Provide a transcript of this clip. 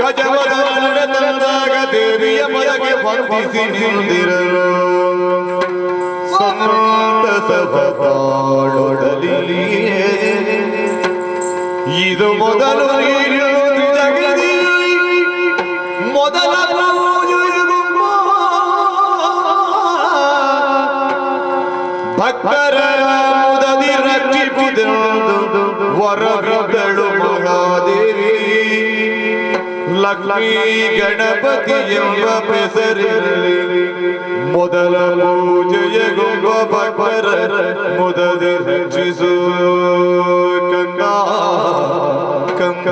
ಧ್ವಜವಧಾರಣ ತಂದಾಗ ದೇವಿಯ ಪದಕ್ಕೆ ಭಕ್ತಿಸಿ ನಿಂದಿರಲು ಸಂತಸವತಾಳೊಡಲಿ ಇದು ಮೊದಲು ನೀನು ಜಗದಿ ಮೊದಲ. ಭಕ್ತರ ಮುದದಿ ಲಕ್ಷ್ಮೀ ಗಣಪತಿ ಎಂಬ ಹೆಸರಿರಲಿ ಮೊದಲ ಪೂಜೆಯಗೊಬ್ಬ ಭಕ್ತರ ಮುದದಿ ರಕ್ಷಿಸು ಕಂದ ಕಂದ